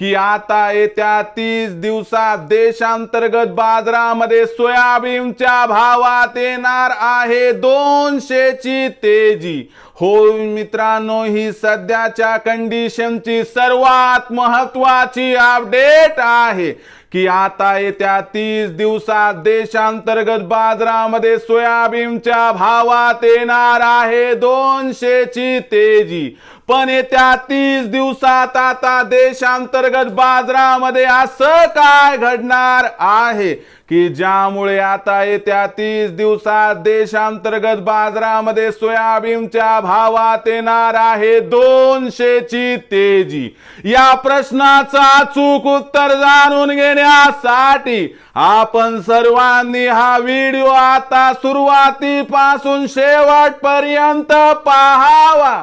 की आता येत्या तीस दिवसात देशांतर्गत बाजारामध्ये सोयाबीनच्या भावात येणार आहे दोनशेची तेजी. हो मित्रांनो ही सध्याच्या कंडिशनची सर्वात महत्वाची अपडेट आहे. की आता येत्या तीस दिवसात देशांतर्गत बाजारामध्ये सोयाबीनच्या भावात येणार आहे दोनशेची तेजी. पण येत्या तीस दिवसात आता देशांतर्गत बाजारामध्ये असं काय घडणार आहे? की ज्यामुळे आता येत्या तीस दिवसात देशांतर्गत बाजारामध्ये सोयाबीनच्या भावात येणार आहे दोनशेची तेजी. या प्रश्नाचा अचूक उत्तर जाणून घेण्यासाठी आपण सर्वांनी हा व्हिडिओ आता सुरुवातीपासून शेवटपर्यंत पाहावा.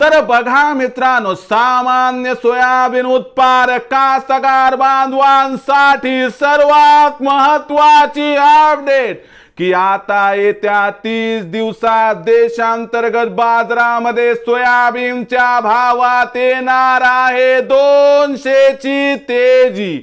तर बघा मित्रांनो सामान्य सोयाबीन उत्पादक कास्तकार बांधवांसाठी सर्वात महत्वाची अपडेट की आता येत्या तीस दिवसात देशांतर्गत बाजारामध्ये सोयाबीनच्या भावात येणार आहे दोनशेची तेजी.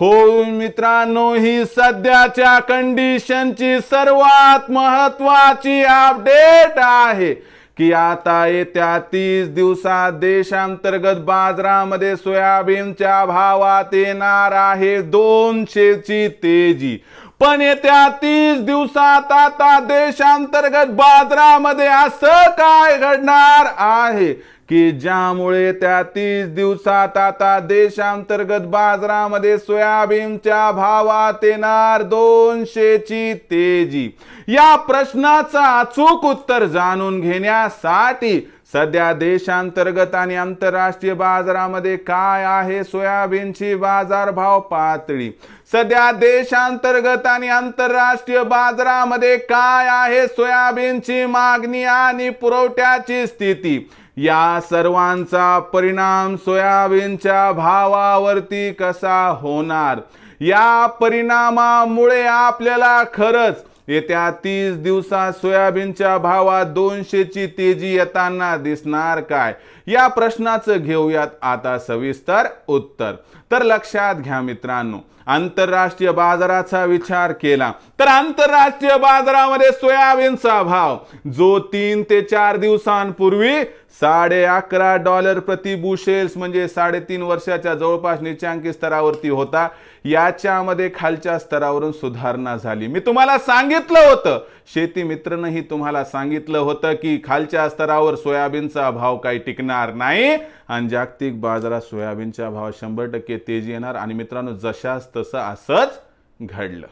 हो मित्रांनो ही सध्याच्या कंडिशनची सर्वात महत्वाची अपडेट आहे. की आता येत्या तीस दिवसात देशांतर्गत बाजारामध्ये सोयाबीनच्या भावात येणार आहे दोनशेची तेजी. पण येत्या तीस दिवसात आता देशांतर्गत बाजारामध्ये असं काय घडणार आहे? की ज्यामुळे त्या तीस दिवसात आता देशांतर्गत बाजारामध्ये सोयाबीनच्या भावात येणार दोनशेची तेजी. या प्रश्नाचं अचूक उत्तर जाणून घेण्यासाठी सध्या देशांतर्गत आणि आंतरराष्ट्रीय बाजारामध्ये काय आहे सोयाबीनची बाजारभाव पातळी? सध्या देशांतर्गत आणि आंतरराष्ट्रीय बाजारामध्ये काय आहे सोयाबीनची मागणी आणि पुरवठ्याची स्थिती? या सर्वांचा परिणाम सोयाबीनच्या भावावरती कसा होणार? या परिणामामुळे आपल्याला खरंच येत्या तीस दिवसात सोयाबीनच्या भावात दोनशेची तेजी येताना दिसणार काय? या प्रश्नाचं घेऊयात आता सविस्तर उत्तर. तर लक्षात घ्या मित्रांनो आंतरराष्ट्रीय बाजाराचा विचार केला तर आंतरराष्ट्रीय बाजारामध्ये सोयाबीनचा भाव जो तीन ते चार दिवसांपूर्वी साडे अकरा डॉलर प्रति बुशेल्स म्हणजे साडेतीन वर्षाच्या जवळपास निचांकी स्तरावरती होता याच्यामध्ये खालच्या स्तरावरून सुधारणा झाली. मी तुम्हाला सांगितलं होतं शेती मित्रनंही तुम्हाला सांगितलं होतं की खालच्या स्तरावर सोयाबीनचा भाव काही टिकणार नाही. आणि जागतिक बाजारात सोयाबीनच्या भावात शंभर टक्के तेजी येणार आणि मित्रांनो जशाच तसं असंच घडलं.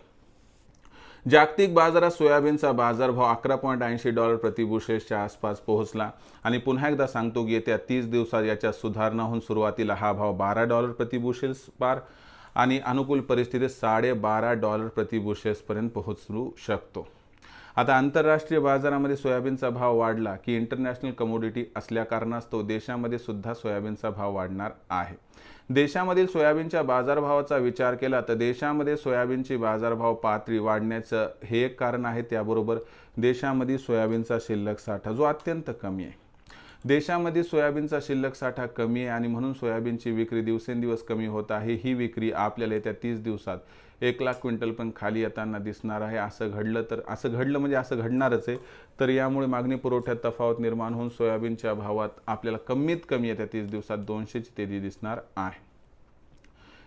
जागतिक बाजारात सोयाबीनचा बाजारभाव अकरा पॉईंट ऐंशी डॉलर प्रतिबुशेसच्या आसपास पोहोचला. आणि पुन्हा एकदा सांगतो की येत्या तीस दिवसात याच्या सुधारणा होऊन सुरुवातीला हा भाव बारा डॉलर प्रतिबुशेल्स पार आणि अनुकूल परिस्थितीत साडेबारा डॉलर प्रतिबुशेल्सपर्यंत पोहोचू शकतो. आता आंतरराष्ट्रीय बाजारामध्ये सोयाबीनचा भाव वाढला की इंटरनॅशनल कमोडिटी असल्या कारणास्तव देशामध्ये सुद्धा सोयाबीनचा भाव वाढणार आहे. देशामधील सोयाबीनच्या बाजारभावाचा विचार केला तर देशामध्ये सोयाबीनची बाजारभाव पातळी वाढण्याचं हे एक कारण आहे. त्याबरोबर देशामध्ये सोयाबीनचा शिल्लक साठा जो अत्यंत कमी आहे. देशामध्ये सोयाबीनचा शिल्लक साठा कमी आहे आणि म्हणून सोयाबीनची विक्री दिवसेंदिवस कमी होत आहे. ही विक्री आपल्याला येत्या तीस दिवसात एक लाख क्विंटल पण खाली येताना दिसणार आहे. असं घडलं तर असं घडलं म्हणजे असं घडणारच आहे. तर यामुळे मागणी पुरवठ्यात तफावत निर्माण होऊन सोयाबीनच्या भावात आपल्याला कमीत कमी येत्या तीस दिवसात दोनशेची तेजी दिसणार आहे.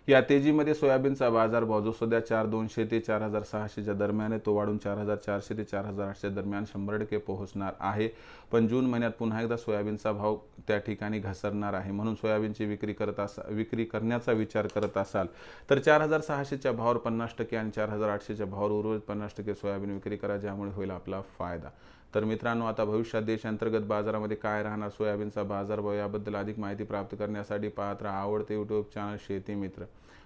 या तेजीमध्ये सोयाबीनचा बाजारभाव जो सध्या चार दोनशे ते चार हजार सहाशेच्या दरम्यान आहे. तो वाढून चार हजार चारशे ते चार हजार आठशे दरम्यान शंभर टक्के पोहोचणार आहे. पण जून महिन्यात पुन्हा एकदा सोयाबीनचा भाव त्या ठिकाणी घसरणार आहे. म्हणून सोयाबीनची विक्री करत असा विक्री करण्याचा विचार करत असाल तर चार हजार सहाशेच्या भावावर पन्नास टक्के आणि चार हजार आठशेच्या भावावर उर्वरित पन्नास टक्के सोयाबीन विक्री करा ज्यामुळे होईल आपला फायदा. तर मित्रांनो आता भविष्यात देशांतर्गत बाजारामध्ये काय राहणार? सोयाबीनचा बाजारभाव याबद्दल अधिक माहिती प्राप्त करण्यासाठी पाहत राहा आवडते यूट्यूब चॅनल शेती मित्र.